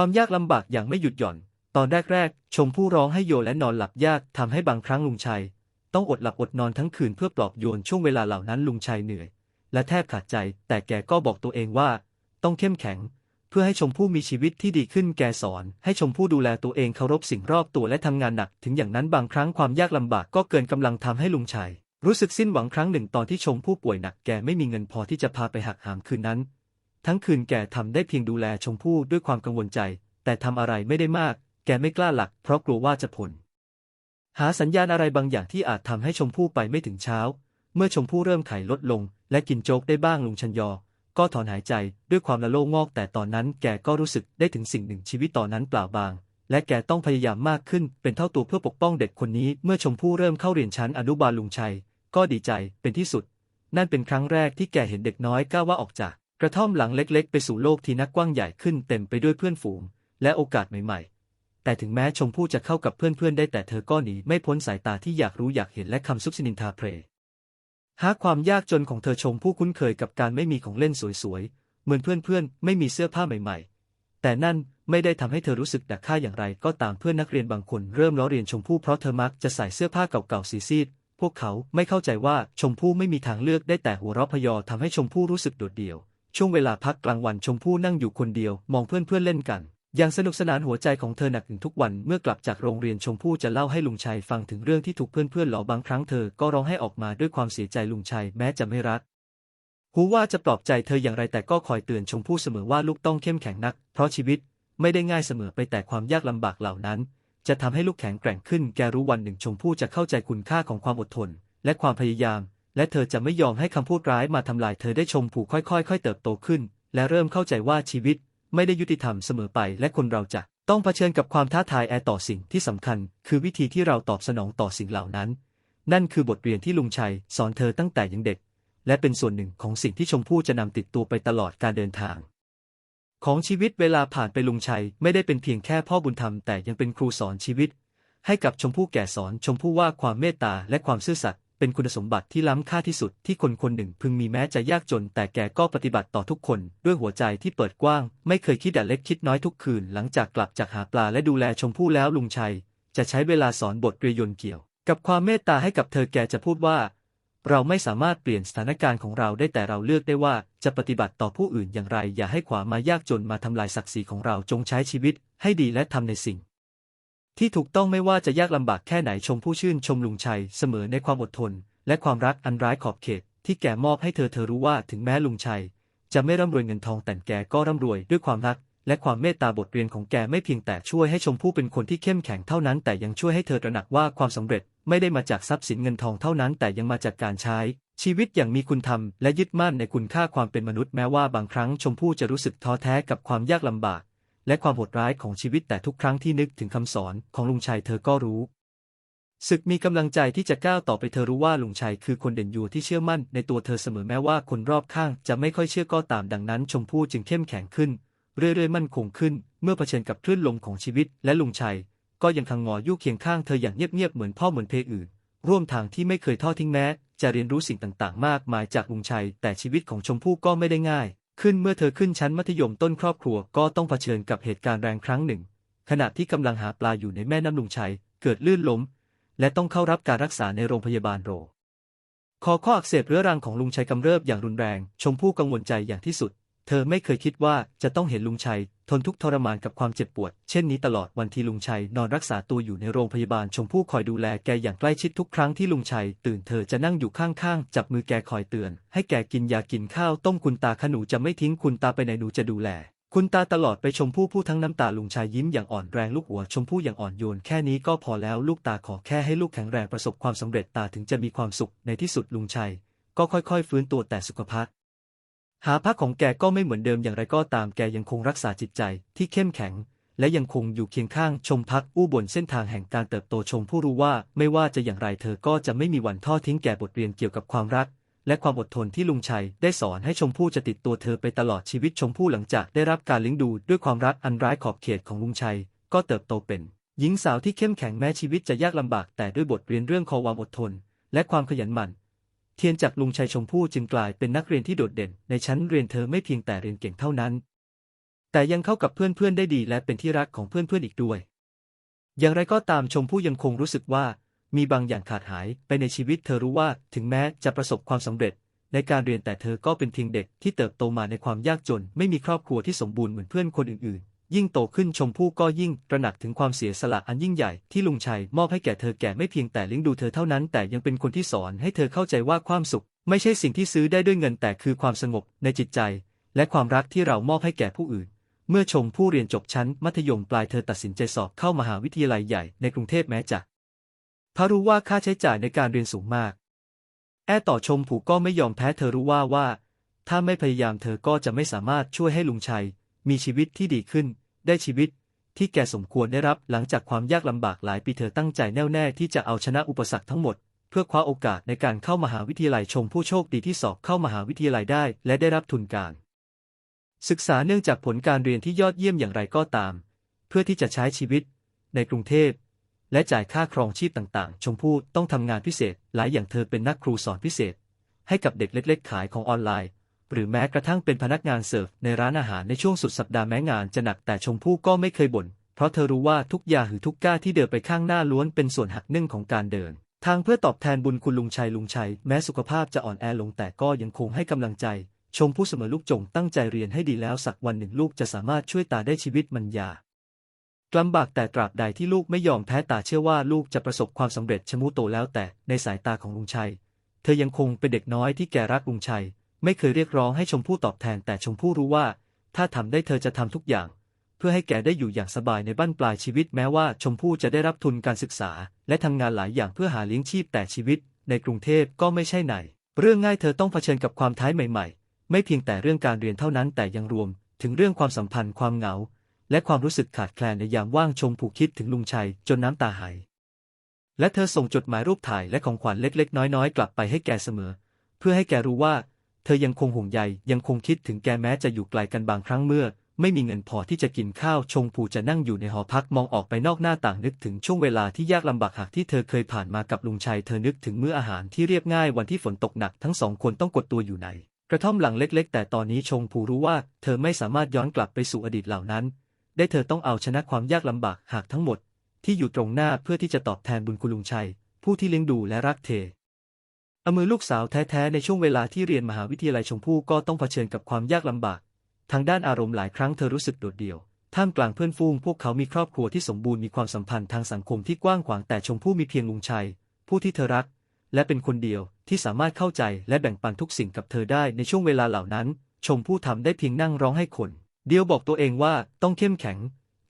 ความยากลำบากอย่างไม่หยุดหย่อน ตอนแรกๆ ชมพู่ร้องให้โยและนอนหลับยากทำให้บางครั้งลุงชัย ต้องอดหลับอดนอนทั้งคืนเพื่อปลอบโยนช่วงเวลาเหล่านั้นลุงชัยเหนื่อย และแทบขาดใจ แต่แกก็บอกตัวเองว่า ต้องเข้มแข็ง เพื่อให้ชมพู่มีชีวิตที่ดีขึ้นแกสอน ให้ชมพู่ดูแลตัวเองเคารพสิ่งรอบตัวและทำงานหนัก ถึงอย่างนั้นบางครั้งความยากลำบากก็เกินกำลังทำให้ลุงชัย รู้สึกสิ้นหวังครั้งหนึ่งตอนที่ชมพู่ป่วยหนักแกไม่มีเงินพอที่จะพาไปหักหามคืนนั้น ทั้งคืนแกทำได้เพียงดูแลชมพู่ด้วยความกังวลใจ แต่ทำอะไรไม่ได้มาก แกไม่กล้าหลัก เพราะกลัวว่าจะผล หาสัญญาณอะไรบางอย่างที่อาจทำให้ชมพู่ไปไม่ถึงเช้า เมื่อชมพู่เริ่มไข่ลดลง และกินโจ๊กได้บ้างลุงชัญยอ ก็ถอนหายใจด้วยความละโลงอกแต่ตอนนั้นแกก็รู้สึกได้ถึงสิ่งหนึ่งชีวิตตอนนั้นเปล่าบาง และแกต้องพยายามมากขึ้น เป็นเท่าตัวเพื่อปกป้องเด็กคนนี้ เมื่อชมพู่เริ่มเข้าเรียนชั้นอนุบาลลุงชัย ก็ดีใจเป็นที่สุด นั่นเป็นครั้งแรกที่แกเห็นเด็กน้อยก้าวว่าออกจาก กระท่อมหลังเล็กๆ ไปสู่โลกที่นักกว้างใหญ่ขึ้นเต็มไปด้วยเพื่อนฝูง และโอกาสใหม่ๆ แต่ถึงแม้ชมพู่จะเข้ากับเพื่อนๆ ได้แต่เธอก็หนีไม่พ้นสายตาที่อยากรู้อยากเห็นและคำซุบซินินทาเพลหาความยากจนของเธอชมผู้คุ้นเคยกับการไม่มีของเล่นสวยๆ เหมือนเพื่อนๆ ไม่มีเสื้อผ้าใหม่ๆ แต่นั่นไม่ได้ทำให้เธอรู้สึกดักค่าอย่างไรก็ตามเพื่อนนักเรียนบางคนเริ่มล้อเลียนชมพู่เพราะเธอมักจะใส่เสื้อผ้าเก่าๆสีซีดพวกเขาไม่เข้าใจว่าชมพู่ไม่มีทางเลือกได้แต่หัวเราะพยอทำให้ชมพู่รู้สึกโดดเดี่ยว ช่วงเวลาพักกลางวันชมพู่นั่งอยู่คนเดียว มองเพื่อนๆเล่นกัน อย่างสนุกสนานหัวใจของเธอหนักถึงทุกวันเมื่อกลับจากโรงเรียนชมพู่จะเล่าให้ลุงชัยฟังถึงเรื่องที่ถูกเพื่อนๆหลอบางครั้งเธอก็ร้องให้ออกมาด้วยความเสียใจลุงชัยแม้จะไม่รักหูว่าจะปลอบใจเธออย่างไรแต่ก็คอยเตือนชมพู่เสมอว่าลูกต้องเข้มแข็งนัก เพราะชีวิตไม่ได้ง่ายเสมอไปแต่ความยากลำบากเหล่านั้น จะทำให้ลูกแข็งแกร่งขึ้นแกรู้วันหนึ่งชมพู่จะเข้าใจคุณค่าของความอดทน และความพยายาม และเธอจะไม่ยอมให้คำพูดร้ายมาทำลายเธอได้ชมพู่ค่อยๆค่อยเติบโตขึ้น และเริ่มเข้าใจว่าชีวิตไม่ได้ยุติธรรมเสมอไป และคนเราจะต้องเผชิญกับความท้าทายแอต่อสิ่งที่สำคัญ คือวิธีที่เราตอบสนองต่อสิ่งเหล่านั้น นั่นคือบทเรียนที่ลุงชัยสอนเธอตั้งแต่ยังเด็ก และเป็นส่วนหนึ่งของสิ่งที่ชมพู่จะนำติดตัวไปตลอดการเดินทาง ของชีวิตเวลาผ่านไปลุงชัยไม่ได้เป็นเพียงแค่พ่อบุญธรรมแต่ยังเป็นครูสอนชีวิต ให้กับชมพู่แก่สอนชมพู่ว่าความเมตตาและความซื่อสัตย์ เป็นคุณสมบัติที่ล้ำค่าที่สุดที่คนคนหนึ่งพึงมีแม้จะยากจน แต่แกก็ปฏิบัติต่อทุกคนด้วยหัวใจที่เปิดกว้าง ไม่เคยคิดแต่เล็กคิดน้อยทุกคืน หลังจากกลับจากหาปลาและดูแลชมพู่แล้วลุงชัย จะใช้เวลาสอนบทเรียนเกี่ยว กับความเมตตาให้กับเธอแกจะพูดว่า เราไม่สามารถเปลี่ยนสถานการณ์ของเราได้แต่เราเลือกได้ว่าจะปฏิบัติต่อผู้อื่นอย่างไร อย่าให้ความมายากจนมาทำลายศักดิ์ศรีของเราจงใช้ชีวิต ให้ดีและทำในสิ่ง ที่ถูกต้องไม่ว่าจะยากลำบากแค่ไหนชมผู้ชื่นชมลุงชัยเสมอในความอดทน และความรักอันร้ายขอบเขต ที่แกมอบให้เธอเธอรู้ว่าถึงแม้ลุงชัย จะไม่ร่ำรวยเงินทองแต่แกก็ร่ำรวยด้วยความรัก และความเมตตาบทเรียนของแกไม่เพียงแต่ช่วยให้ชมพู่เป็นคนที่เข้มแข็งเท่านั้น แต่ยังช่วยให้เธอตระหนักว่าความสำเร็จไม่ได้มาจากทรัพย์สินเงินทองเท่านั้น แต่ยังมาจากการใช้ ชีวิตอย่างมีคุณธรรมและยึดมั่นในคุณค่าความเป็นมนุษย์แม้ว่าบางครั้งชมพู่จะรู้สึกท้อแท้กับความยากลำบาก และความโหดร้ายของชีวิตแต่ทุกครั้งที่นึกถึงคำสอนของลุงชัยเธอก็รู้ศึกมีกำลังใจที่จะก้าวต่อไปเธอรู้ว่าลุงชัยคือคนเด่นอยู่ที่เชื่อมั่นในตัวเธอเสมอแม้ว่าคนรอบข้างจะไม่ค่อยเชื่อก็ตามดังนั้น ชมพู่จึงเข้มแข็งขึ้น เรื่อยๆมั่นคงขึ้น เมื่อเผชิญกับคลื่นลมของชีวิต และลุงชัย ก็ยังคังงออยู่เคียงข้างเธออย่างเงียบๆเหมือนพ่อเหมือนเพอื่น ร่วมทางที่ไม่เคยทอดทิ้งแม้ จะเรียนรู้สิ่งต่างๆ มากมายจากลุงชัย แต่ชีวิตของชมพู่ก็ไม่ได้ง่าย ขึ้นเมื่อเธอขึ้นชั้นมัธยมต้นครอบครัวก็ต้องเผชิญกับเหตุการณ์แรงครั้งหนึ่ง ขณะที่กำลังหาปลาอยู่ในแม่น้ำลุงชัย เกิดลื่นล้ม และต้องเข้ารับการรักษาในโรงพยาบาลโรคอข้ออักเสบเรื้อรังของลุงชัยกำเริบอย่างรุนแรง ชมพู่กังวลใจอย่างที่สุด เธอไม่เคยคิดว่าจะต้องเห็นลุงชัย ทนทุกทรมานกับความเจ็บปวด เช่นนี้ตลอดวันที่ลุงชัยนอนรักษาตัวอยู่ในโรงพยาบาลชมพู่คอยดูแลแกอย่างใกล้ชิดทุกครั้งที่ลุงชัย ตื่นเธอจะนั่งอยู่ข้างๆ จับมือแกคอยเตือน ให้แกกินยากินข้าวต้มคุณตาขนูจะไม่ทิ้งคุณตาไปไหนหนูจะดูแล คุณตาตลอดไปชมพู่พูดทั้งน้ำตาลุงชายยิ้มอย่างอ่อนแรงลูกหัวชมพู่อย่างอ่อนโยนแค่นี้ก็พอแล้วลูกตาขอแค่ให้ลูกแข็งแรงประสบความสำเร็จตาถึงจะมีความสุขในที่สุดลุงชัยก็ค่อยๆ ฟื้นตัวแต่สุขภาพ หาพักของแกก็ไม่เหมือนเดิมอย่างไรก็ตามแกยังคงรักษาจิตใจที่เข้มแข็ง และยังคงอยู่เคียงข้างชมพักอู้บนเส้นทางแห่งการเติบโตชมผู้รู้ว่าไม่ว่าจะอย่างไรเธอก็จะไม่มีวันทอดทิ้งแก่บทเรียนเกี่ยวกับความรัก และความอดทนที่ลุงชัยได้สอนให้ชมพู่จะติดตัวเธอไปตลอดชีวิตชมพู่หลังจากได้รับการเลี้ยงดูด้วยความรักอันร้ายขอบเขตของลุงชัย ก็เติบโตเป็น หญิงสาวที่เข้มแข็งแม้ชีวิตจะยากลำบากแต่ด้วยบทเรียนเรื่องความอดทน และความขยันหมั่น เทียนจากลุงชัยชมพู่จึงกลายเป็นนักเรียนที่โดดเด่น ในชั้นเรียนเธอไม่เพียงแต่เรียนเก่งเท่านั้น แต่ยังเข้ากับเพื่อนๆได้ดีและเป็นที่รักของเพื่อนๆอีกด้วย อย่างไรก็ตามชมพู่ยังคงรู้สึกว่า มีบางอย่างขาดหายไปในชีวิตเธอรู้ว่าถึงแม้จะประสบความสำเร็จ ในการเรียนแต่เธอก็เป็นเพียงเด็กที่เติบโตมาในความยากจน ไม่มีครอบครัวที่สมบูรณ์เหมือนเพื่อนคนอื่น ยิ่งโตขึ้นชมพู่ก็ยิ่งตระหนักถึงความเสียสละอันยิ่งใหญ่ที่ลุงชัยมอบให้แก่เธอแก่ไม่เพียงแต่เลี้ยงดูเธอเท่านั้น แต่ยังเป็นคนที่สอนให้เธอเข้าใจว่าความสุข ไม่ใช่สิ่งที่ซื้อได้ด้วยเงินแต่คือความสงบในจิตใจ และความรักที่เรามอบให้แก่ผู้อื่น เมื่อชมผู้เรียนจบชั้น มัธยมปลายเธอตัดสินใจสอบเข้ามหาวิทยาลัยใหญ่ในกรุงเทพแม้จะพราะรู้ว่าค่าใช้จ่ายในการเรียนสูงมาก แอต่อชมผูก็ไม่ยอมแพ้เธอรู้ว่าว่า ถ้าไม่พยายามเธอก็จะไม่สามารถช่วยให้ลุงชัย มีชีวิตที่ดีขึ้น ได้ชีวิตที่แกสมควรได้รับหลังจากความยากลำบากหลายปีเธอตั้งใจแน่วแน่ที่จะเอาชนะอุปสรรคทั้งหมด เพื่อคว้าโอกาสในการเข้ามหาวิทยาลัยชมผู้โชคดีที่สอบเข้ามหาวิทยาลัยได้ และได้รับทุนการ ศึกษาเนื่องจากผลการเรียนที่ยอดเยี่ยมอย่างไรก็ตาม เพื่อที่จะใช้ชีวิต ในกรุงเทพและจ่ายค่าครองชีพต่างๆ ชมพู่ต้องทำงานพิเศษ หลายอย่างเธอเป็นนักครูสอนพิเศษ ให้กับเด็กเล็ก ๆ ขายของออนไลน์ หรือแม้กระทั่งเป็นพนักงานเสิร์ฟในร้านอาหารในช่วงสุดสัปดาห์แม้งานจะหนักแต่ชมพู่ก็ไม่เคยบ่น เพราะเธอรู้ว่าทุกอย่างหรือทุกก้าวที่เดินไปข้างหน้าล้วนเป็นส่วนหักนึ่งของการเดิน ทางเพื่อตอบแทนบุญคุณลุงชัยลุงชัย แม้สุขภาพจะอ่อนแอลงแต่ก็ยังคงให้กำลังใจ ชมพู่เสมอลูกจงตั้งใจเรียนให้ดีแล้วสักวันหนึ่งลูกจะสามารถช่วยตาได้ชีวิตมันยากลำบากแต่ตราบใดที่ลูกไม่ยอมแพ้ตาเชื่อว่าลูกจะประสบความสำเร็จชะมูโตแล้วแต่ในสายตาของลุงชัย เธอยังคงเป็นเด็กน้อยที่แกรักลุงชัย ไม่เคยเรียกร้องให้ชมพู่ตอบแทนแต่ชมพู่รู้ว่า ถ้าทำได้เธอจะทำทุกอย่าง เพื่อให้แกได้อยู่อย่างสบายในบ้านปลายชีวิตแม้ว่าชมพู่จะได้รับทุนการศึกษา และทำงานหลายอย่างเพื่อหาเลี้ยงชีพแต่ชีวิต ในกรุงเทพก็ไม่ใช่ไหน เรื่องง่ายเธอต้องเผชิญกับความท้ายใหม่ ๆ ไม่เพียงแต่เรื่องการเรียนเท่านั้นแต่ยังรวม ถึงเรื่องความสัมพันธ์ความเหงา และความรู้สึกขาดแคลนในยามว่างชมผูกคิดถึงลุงชัยจนน้ำตาไหลและเธอส่งจดหมายรูปถ่ายและของขวัญเล็กๆ น้อยๆ กลับไปให้แกเสมอ เพื่อให้แกรู้ว่า ธอยังคงห่วงใยยังคงคิดถึงแกแม้จะอยู่ไกลกันบางครั้งเมื่อ ไม่มีเงินพอที่จะกินข้าวชงผูจะนั่งอยู่ในหอพักมองออกไปนอกหน้าต่างนึกถึงช่วงเวลาที่ยากลำบากหากที่เธอเคยผ่านมากับลุงชัยเธอนึกถึงมื้ออาหารที่เรียบง่ายวันที่ฝนตกหนักทั้งสองคนต้องกดตัวอยู่ในกระท่อมหลังเล็ก ๆ แต่ตอนนี้ชงผูรู้ว่า เธอไม่สามารถย้อนกลับไปสู่อดีตเหล่านั้น ได้เธอต้องเอาชนะความยากลำบากหากทั้งหมด ที่อยู่ตรงหน้าเพื่อที่จะตอบแทนบุญคุณลุงชัย ผู้ที่เลี้ยงดูและรักเธอ อมือลูกสาวแท้ๆในช่วงเวลาที่เรียนมหาวิทยาลัยชมพู่ก็ต้องเผชิญกับความยากลำบาก ทางด้านอารมณ์หลายครั้งเธอรู้สึกโดดเดี่ยว ท่ามกลางเพื่อนฝูงพวกเขามีครอบครัวที่สมบูรณ์มีความสัมพันธ์ทางสังคมที่กว้างขวางแต่ชมพู่มีเพียงลุงชัย ผู้ที่เธอรัก และเป็นคนเดียวที่สามารถเข้าใจและแบ่งปันทุกสิ่งกับเธอได้ในช่วงเวลาเหล่านั้น ชมพู่ทำได้เพียงนั่งร้องให้คน เดียวบอกตัวเองว่าต้องเข้มแข็ง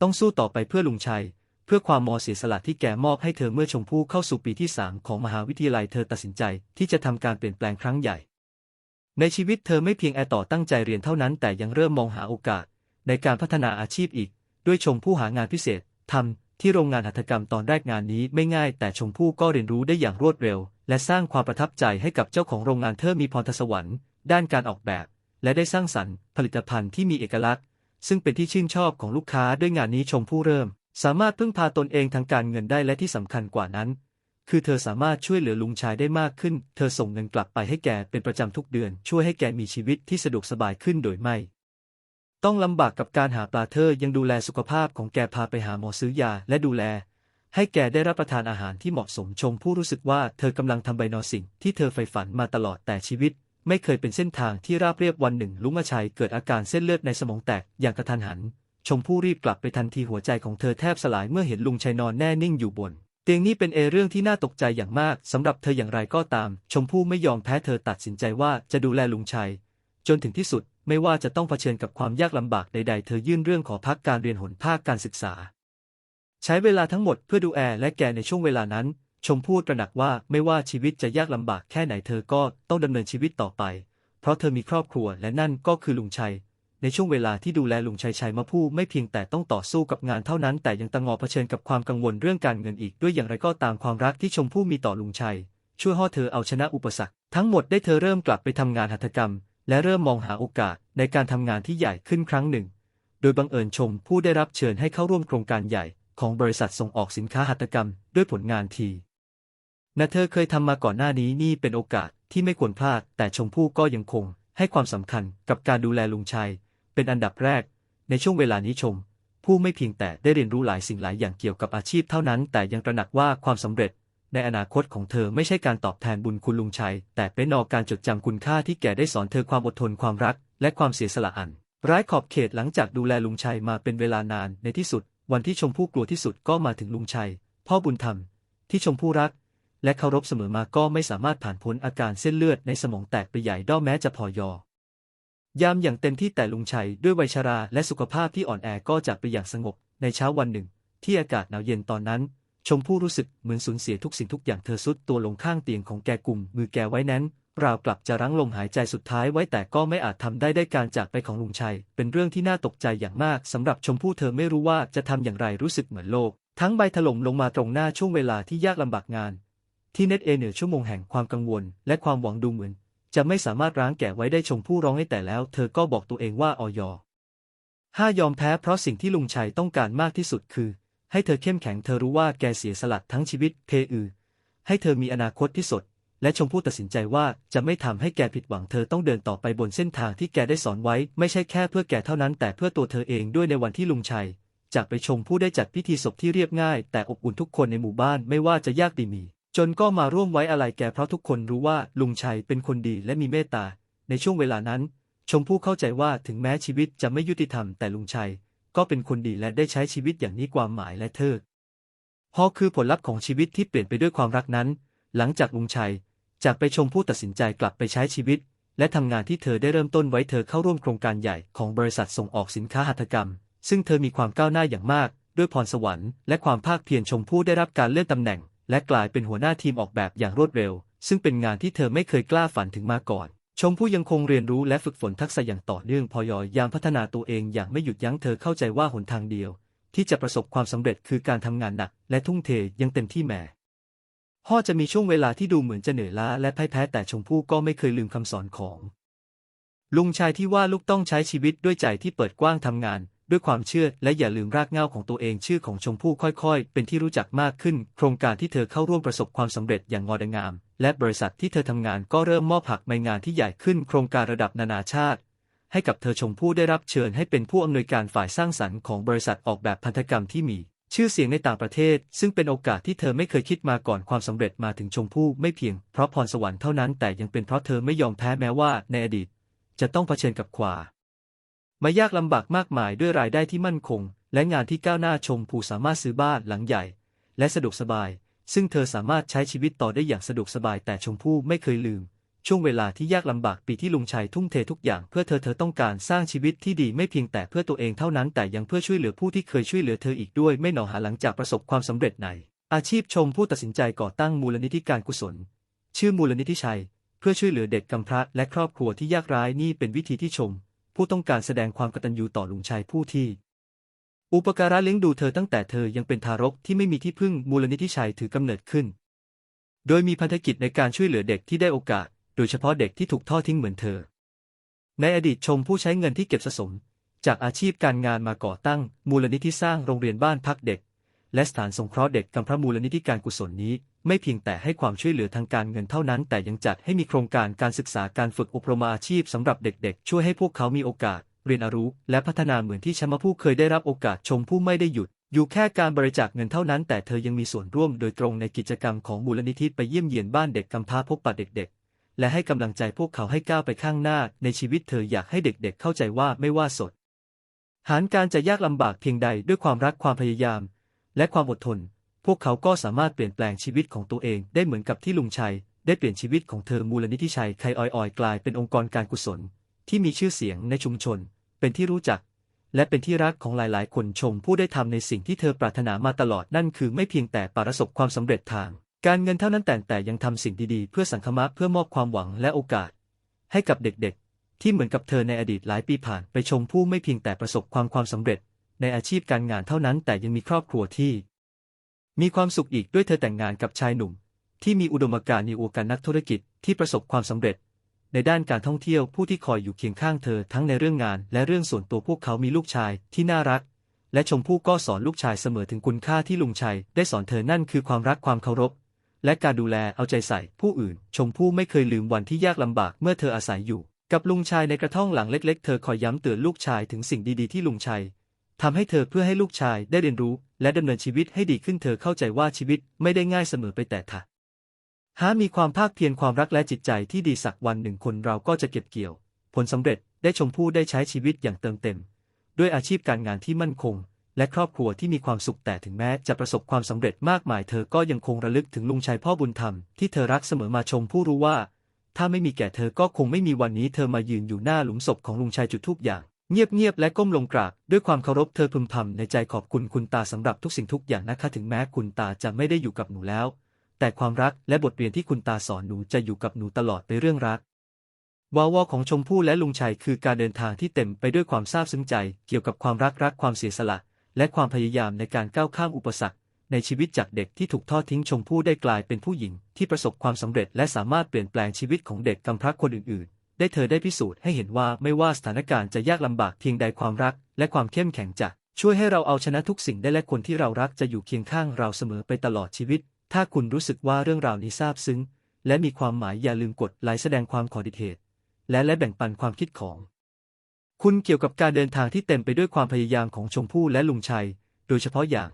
ต้องสู้ต่อไปเพื่อลุงชัย เพื่อความมอเสียสละที่แกมอบให้เธอเมื่อชมพู่เข้าสู่ปีที่สามของมหาวิทยาลัยเธอตัดสินใจที่จะทำการเปลี่ยนแปลงครั้งใหญ่ ในชีวิตเธอไม่เพียงแอต่อตั้งใจเรียนเท่านั้น แต่ยังเริ่มมองหาโอกาส ในการพัฒนาอาชีพอีก ด้วยชมพู่หางานพิเศษทำที่โรงงานหัตถกรรมตอนแรกงานนี้ไม่ง่าย แต่ชมพู่ก็เรียนรู้ได้อย่างรวดเร็ว และสร้างความประทับใจให้กับเจ้าของโรงงานเธอมีพรสวรรค์ ด้านการออกแบบ และได้สร้างสรรค์ ผลิตภัณฑ์ที่มีเอกลักษณ์ ซึ่งเป็นที่ชื่นชอบของลูกค้าด้วยงานนี้ชมพู่เริ่ม สามารถพึ่งพาตนเองทางการเงินได้และที่สำคัญกว่านั้น คือเธอสามารถช่วยเหลือลุงชายได้มากขึ้น เธอส่งเงินกลับไปให้แกเป็นประจำทุกเดือน ช่วยให้แกมีชีวิตที่สะดวกสบายขึ้นโดยไม่ ต้องลำบากกับการหาปลาเธอยังดูแลสุขภาพของแกพาไปหาหมอซื้อยาและดูแล ให้แกได้รับประทานอาหารที่เหมาะสมชมผู้รู้สึกว่าเธอกำลังทำใบนอสิ่ง ที่เธอใฝ่ฝันมาตลอดแต่ชีวิต ไม่เคยเป็นเส้นทางที่ราบเรียบวันหนึ่ง ลุงอาชัยเกิดอาการเส้นเลือดในสมองแตกอย่างกระทันหัน ชมพู่รีบกลับไปทันทีหัวใจของเธอแทบสลายเมื่อเห็นลุงชัยนอนแน่นิ่งอยู่บน เตียงนี้เป็นเอเรื่องที่น่าตกใจอย่างมากสำหรับเธออย่างไรก็ตาม ชมพู่ไม่ยอมแพ้เธอตัดสินใจว่าจะดูแลลุงชัย จนถึงที่สุดไม่ว่าจะต้องเผชิญกับความยากลำบากใดๆ เธอยื่นเรื่องขอพักการเรียนหนภาคการศึกษา ใช้เวลาทั้งหมดเพื่อดูแลและแกในช่วงเวลานั้น ชมพู่ตระหนักว่าไม่ว่าชีวิตจะยากลำบากแค่ไหนเธอก็ต้องดำเนินชีวิตต่อไป เพราะเธอมีครอบครัวและนั่นก็คือลุงชัย ในช่วงเวลาที่ดูแลลุงชัยชัยมาผู้ไม่เพียงแต่ต้องต่อสู้กับงานเท่านั้น แต่ยังตะงอเผชิญกับความกังวลเรื่องการเงินอีกด้วยอย่างไรก็ตามความรักที่ชมพู่มีต่อลุงชัย ช่วยห่อเธอเอาชนะอุปสรรค ทั้งหมดได้เธอเริ่มกลับไปทำงานหัตถกรรม และเริ่มมองหาโอกาสในการทำงานที่ใหญ่ขึ้นครั้งหนึ่ง โดยบังเอิญชมผู้ได้รับเชิญให้เข้าร่วมโครงการใหญ่ ของบริษัทส่งออกสินค้าหัตถกรรม ด้วยผลงานทีนาเธอเคยทำมาก่อนหน้านี้นี่เป็นโอกาสที่ไม่ควรพลาด แต่ชมพู่ก็ยังคง ให้ความสำคัญกับการดูแลลุงชัย เป็นอันดับแรก ในช่วงเวลานี้ชม ผู้ไม่เพียงแต่ได้เรียนรู้หลายสิ่งหลายอย่างเกี่ยวกับอาชีพเท่านั้น แต่ยังตระหนักว่าความสำเร็จ ในอนาคตของเธอไม่ใช่การตอบแทนบุญคุณลุงชัย แต่เป็นนอการจดจำคุณค่าที่แกได้สอนเธอความอดทนความรัก และความเสียสละอันร้ายขอบเขตหลังจากดูแลลุงชัยมาเป็นเวลานานในที่สุด วันที่ชมพู่กลัวที่สุดก็มาถึงลุงชัย พ่อบุญธรรม ที่ชมพู่รัก และเคารพเสมอมาก็ไม่สามารถผ่านพ้นอาการเส้นเลือดในสมองแตกไปใหญ่ด้อแม้จะพอยอ ยามอย่างเต็มที่แต่ลุงชัยด้วยวัยชราและสุขภาพที่อ่อนแอก็จากไปอย่างสงบ ในเช้าวันหนึ่ง ที่อากาศหนาวเย็นตอนนั้น ชมพู่รู้สึกเหมือนสูญเสียทุกสิ่งทุกอย่างเธอซุดตัวลงข้างเตียงของแกกลุ่มมือแกไว้แน้นราวกลับจะรั้งลมหายใจสุดท้ายไว้แต่ก็ไม่อาจทำได้ได้การจากไปของลุงชัย เป็นเรื่องที่น่าตกใจอย่างมากสำหรับชมพู่เธอไม่รู้ว่าจะทำอย่างไรรู้สึกเหมือนโลก ทั้งใบถล่มลงมาตรงหน้าช่วงเวลาที่ยากลำบากงาน ที่เน็ตเอเหนือชั่วโมงแห่งความกังวล และความหวังดูเหมือน จะไม่สามารถร้างแกะไว้ได้ชมพู่ร้องให้แต่แล้ว เธอก็บอกตัวเองว่าออยห้ายอมแพ้เพราะสิ่งที่ลุงชัยต้องการมากที่สุดคือ ให้เธอเข้มแข็งเธอรู้ว่าแกเสียสละทั้งชีวิตเพอือ ให้เธอมีอนาคตที่สด และชมพู่ตัดสินใจว่าจะไม่ทำให้แกผิดหวังเธอต้องเดินต่อไปบนเส้นทางที่แกได้สอนไว้ ไม่ใช่แค่เพื่อแกเท่านั้น แต่เพื่อตัวเธอเองด้วยในวันที่ลุงชัยจากไปชมผู้ได้จัดพิธีศพที่เรียบง่าย แต่อบอุ่นทุกคนในหมู่บ้านไม่ว่าจะยากดีมี จนก็มาร่วมไว้อะไรแกเพราะทุกคนรู้ว่าลุงชัยเป็นคนดีและมีเมตตา ในช่วงเวลานั้น ชมพู่เข้าใจว่าถึงแม้ชีวิตจะไม่ยุติธรรมแต่ลุงชัย ก็เป็นคนดีและได้ใช้ชีวิตอย่างนี้ความหมายและเทิดพอคือผลลัพธ์ของชีวิตที่เปลี่ยนไปด้วยความรักนั้น หลังจากลุงชัย จากไปชมพู่ตัดสินใจกลับไปใช้ชีวิต และทำงานที่เธอได้เริ่มต้นไว้เธอเข้าร่วมโครงการใหญ่ของบริษัทส่งออกสินค้าหัตถกรรม ซึ่งเธอมีความก้าวหน้าอย่างมาก ด้วยพรสวรรค์และความภาคเพียรชมพู่ได้รับการเลื่อนตำแหน่ง และกลายเป็นหัวหน้าทีมออกแบบอย่างรวดเร็ว ซึ่งเป็นงานที่เธอไม่เคยกล้าฝันถึงมาก่อน ชมพู่ยังคงเรียนรู้และฝึกฝนทักษะอย่างต่อเนื่องพอยอยามพัฒนาตัวเองอย่างไม่หยุดยั้งเธอเข้าใจว่าหนทางเดียว ที่จะประสบความสำเร็จคือการทำงานหนัก และทุ่มเทยังเต็มที่แม้พ่อจะมีช่วงเวลาที่ดูเหมือนจะเหนื่อยล้าและพ่ายแพ้แต่ชมพู่ก็ไม่เคยลืมคำสอนของ ลุงชายที่ว่าลูกต้องใช้ชีวิตด้วยใจที่เปิดกว้างทำงาน ด้วยความเชื่อและอย่าลืมรากเหง้าของตัวเองชื่อของชมพู่ค่อยๆ เป็นที่รู้จักมากขึ้น โครงการที่เธอเข้าร่วมประสบความสำเร็จอย่างงดงาม และบริษัทที่เธอทำงานก็เริ่มมอบผักในงานที่ใหญ่ขึ้น โครงการระดับนานาชาติ ให้กับเธอชมพู่ได้รับเชิญให้เป็นผู้อำนวยการฝ่ายสร้างสรรค์ของบริษัทออกแบบพันธกรรมที่มี ชื่อเสียงในต่างประเทศ ซึ่งเป็นโอกาสที่เธอไม่เคยคิดมาก่อนความสำเร็จมาถึงชมพู่ไม่เพียงเพราะพรสวรรค์เท่านั้นแต่ยังเป็นเพราะเธอไม่ยอมแพ้แม้ว่าในอดีต จะต้องเผชิญกับความ มายากลำบากมากมายด้วยรายได้ที่มั่นคง และงานที่ก้าวหน้าชมพู่สามารถซื้อบ้านหลังใหญ่ และสะดวกสบาย ซึ่งเธอสามารถใช้ชีวิตต่อได้อย่างสะดวกสบายแต่ชมพู่ไม่เคยลืม ช่วงเวลาที่ยากลำบากปีที่ลุงชัยทุ่มเททุกอย่างเพื่อเธอเธอต้องการสร้างชีวิตที่ดีไม่เพียงแต่เพื่อตัวเองเท่านั้นแต่ยังเพื่อช่วยเหลือผู้ที่เคยช่วยเหลือเธออีกด้วยไม่หนอหาหลังจากประสบความสำเร็จในอาชีพชมผู้ตัดสินใจก่อตั้งมูลนิธิการกุศล ชื่อมูลนิธิชัย เพื่อช่วยเหลือเด็กกำพร้าและครอบครัวที่ยากไร้นี่เป็นวิธีที่ชม ผู้ต้องการแสดงความกตัญญูต่อลุงชายผู้ที่ อุปการะเลี้ยงดูเธอตั้งแต่เธอยังเป็นทารกที่ไม่มีที่พึ่งมูลนิธิชัยถือกำเนิดขึ้น โดยมีพันธกิจในการช่วยเหลือเด็กที่ได้โอกาส โดยเฉพาะเด็กที่ถูกทอดทิ้งเหมือนเธอ ในอดีตชมผู้ใช้เงินที่เก็บสะสม จากอาชีพการงานมาก่อตั้งมูลนิธิสร้างโรงเรียนบ้านพักเด็ก และสถานสงเคราะห์เด็กกำพร้ามูลนิธิการกุศลนี้ ไม่เพียงแต่ให้ความช่วยเหลือทางการเงินเท่านั้น แต่ยังจัดให้มีโครงการการศึกษาการฝึกอบรมอาชีพสำหรับเด็กๆ ช่วยให้พวกเขามีโอกาส เรียนรู้ และพัฒนาเหมือนที่ชมพู่เคยได้รับโอกาสชมผู้ไม่ได้หยุด อยู่แค่การบริจาคเงินเท่านั้น แต่เธอยังมีส่วนร่วมโดยตรงในกิจกรรมของมูลนิธิไปเยี่ยมเยียนบ้านเด็กกำพร้าพบปะเด็ก ๆ และให้กำลังใจพวกเขาให้ก้าวไปข้างหน้า ในชีวิตเธออยากให้เด็ก ๆ เข้าใจว่าไม่ว่าสดหารการจะยากลำบากเพียงใดด้วยความรักความพยายาม และความอดทน พวกเขาก็สามารถเปลี่ยนแปลงชีวิตของตัวเองได้เหมือนกับที่ลุงชัย ได้เปลี่ยนชีวิตของเธอมูลนิธิชัยไคออยออยกลายเป็นองค์กรการกุศล ที่มีชื่อเสียงในชุมชน เป็นที่รู้จัก และเป็นที่รักของหลายๆ คนชมผู้ได้ทำในสิ่งที่เธอปรารถนามาตลอดนั่นคือไม่เพียงแต่ประสบความสำเร็จทาง การเงินเท่านั้นแต่แต่ยังทำสิ่งดีๆ เพื่อสังคมะเพื่อมอบความหวังและโอกาส ให้กับเด็กๆ ที่เหมือนกับเธอในอดีตหลายปีผ่านไปชมผู้ไม่เพียงแต่ประสบความความสำเร็จ ในอาชีพการงานเท่านั้นแต่ยังมีครอบครัวที่ มีความสุขอีกด้วยเธอแต่งงานกับชายหนุ่ม ที่มีอุดมการณ์ในวงการนักธุรกิจที่ประสบความสำเร็จ ในด้านการท่องเที่ยวผู้ที่คอยอยู่เคียงข้างเธอทั้งในเรื่องงานและเรื่องส่วนตัวพวกเขามีลูกชายที่น่ารัก และชมพู่ก็สอนลูกชายเสมอถึงคุณค่าที่ลุงชัยได้สอนเธอนั่นคือความรักความเคารพและการดูแลเอาใจใส่ผู้อื่น ชมพู่ไม่เคยลืมวันที่ยากลำบากเมื่อเธออาศัยอยู่ กับลุงชายในกระท่อมหลังเล็ก ๆ เธอคอยย้ำเตือนลูกชายถึงสิ่งดีๆที่ลุงชัย ทำให้เธอเพื่อให้ลูกชายได้เรียนรู้ และดำเนินชีวิตให้ดีขึ้นเธอเข้าใจว่าชีวิตไม่ได้ง่ายเสมอไปแต่ถ้าหามีความภาคเพียรความรักและจิตใจที่ดีสักวันหนึ่งคนเราก็จะเก็บเกี่ยว ผลสำเร็จได้ชมพู่ได้ใช้ชีวิตอย่างเติมเต็ม ด้วยอาชีพการงานที่มั่นคง และครอบครัวที่มีความสุขแต่ถึงแม้จะประสบความสำเร็จมากมาย เธอก็ยังคงระลึกถึงลุงชัยพ่อบุญธรรมที่เธอรักเสมอมาชมผู้รู้ว่า ถ้าไม่มีแก่เธอก็คงไม่มีวันนี้เธอมายืนอยู่หน้าหลุมศพของลุงชัยจุดทูบอย่าง เงียบๆและก้มลงกราบด้วยความเคารพเธอพึมพำในใจขอบคุณคุณตาสำหรับทุกสิ่งทุกอย่างนะคะถึงแม้คุณตาจะไม่ได้อยู่กับหนูแล้ว แต่ความรักและบทเรียนที่คุณตาสอนหนูจะอยู่กับหนูตลอดไปเรื่องรักวาวอของชมพู่และลุงชัยคือการเดินทางที่เต็มไปด้วยความซาบซึ้งใจ เกี่ยวกับความรักรักความเสียสละ และความพยายามในการก้าวข้ามอุปสรรค ในชีวิตจากเด็กที่ถูกทอดทิ้งชมพู่ได้กลายเป็นผู้หญิง ที่ประสบความสำเร็จและสามารถเปลี่ยนแปลงชีวิตของเด็กกำพร้าคนอื่น ได้เธอได้พิสูจน์ให้เห็นว่าไม่ว่าสถานการณ์จะยากลำบากเพียงใดความรัก และความเข้มแข็งจะช่วยให้เราเอาชนะทุกสิ่งได้และคนที่เรารักจะอยู่เคียงข้างเราเสมอไปตลอดชีวิต ถ้าคุณรู้สึกว่าเรื่องราวนี้ซาบซึ้ง และมีความหมายอย่าลืมกดไลค์แสดงความขอดิเทศและและแบ่งปันความคิดของ คุณเกี่ยวกับการเดินทางที่เต็มไปด้วยความพยายามของชมพู่และลุงชัย โดยเฉพาะอย่าง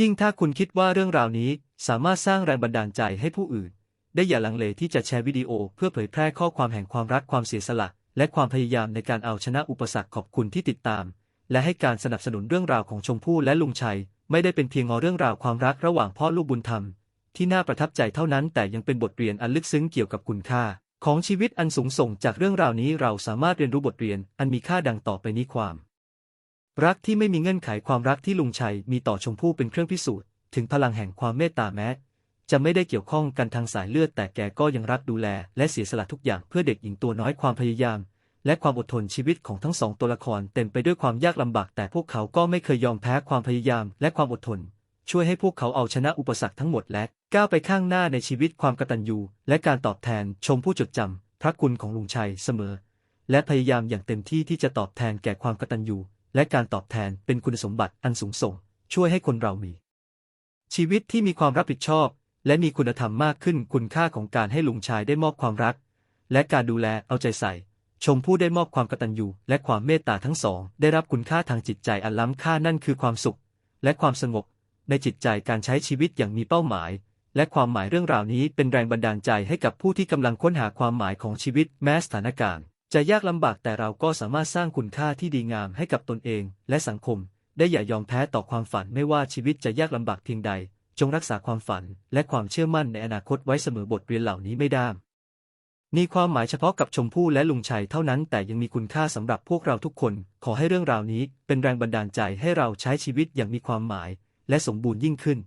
ยิ่งถ้าคุณคิดว่าเรื่องราวนี้สามารถสร้างแรงบันดาลใจให้ผู้อื่น ได้อย่าลังเลที่จะแชร์วิดีโอเพื่อเผยแพร่ข้อความแห่งความรักความเสียสละ และความพยายามในการเอาชนะอุปสรรคขอบคุณที่ติดตาม และให้การสนับสนุนเรื่องราวของชมพู่และลุงชัย ไม่ได้เป็นเพียงงอเรื่องราวความรักระหว่างพ่อลูกบุญธรรม ที่น่าประทับใจเท่านั้นแต่ยังเป็นบทเรียนอันลึกซึ้งเกี่ยวกับคุณค่า ของชีวิตอันสูงส่งจากเรื่องราวนี้เราสามารถเรียนรู้บทเรียนอันมีค่าดังต่อไปนี้ความ รักที่ไม่มีเงื่อนไขความรักที่ลุงชัยมีต่อชมพู่เป็นเครื่องพิสูจน์ถึงพลังแห่งความเมตตาแม้ จะไม่ได้เกี่ยวข้องกันทางสายเลือด แต่แกก็ยังรักดูแล และเสียสละทุกอย่างเพื่อเด็กหญิงตัวน้อยความพยายาม และความอดทนชีวิตของทั้งสองตัวละครเต็มไปด้วยความยากลำบาก แต่พวกเขาก็ไม่เคยยอมแพ้ความพยายาม และความอดทน ช่วยให้พวกเขาเอาชนะอุปสรรคทั้งหมดและก้าวไปข้างหน้าในชีวิตความกตัญญูและการตอบแทนชมผู้จดจำพระคุณของลุงชัยเสมอ และพยายามอย่างเต็มที่ที่จะตอบแทนแก่ความกตัญญูและการตอบแทนเป็นคุณสมบัติอันสูงส่ง ช่วยให้คนเรามี ชีวิตที่มีความรับผิดชอบ และมีคุณธรรมมากขึ้นคุณค่าของการให้ลุงชายได้มอบความรัก และการดูแลเอาใจใส่ ชมผู้ได้มอบความกตัญญูและความเมตตาทั้งสอง ได้รับคุณค่าทางจิตใจอันล้ำค่านั่นคือความสุข และความสงบ ในจิตใจการใช้ชีวิตอย่างมีเป้าหมาย และความหมายเรื่องราวนี้เป็นแรงบันดาลใจให้กับผู้ที่กำลังค้นหาความหมายของชีวิตแม้สถานการณ์ จะยากลำบากแต่เราก็สามารถสร้างคุณค่าที่ดีงามให้กับตนเอง และสังคม ได้อย่ายอมแพ้ต่อความฝันไม่ว่าชีวิตจะยากลำบากเพียงใด จงรักษาความฝันและความเชื่อมั่นในอนาคตไว้เสมอบทเรียนเหล่านี้ไม่ได้มมีความหมายเฉพาะกับชมพู่และลุงชัยเท่านั้น แต่ยังมีคุณค่าสำหรับพวกเราทุกคน ขอให้เรื่องราวนี้เป็นแรงบันดาลใจให้เราใช้ชีวิตอย่างมีความหมาย และสมบูรณ์ยิ่งขึ้น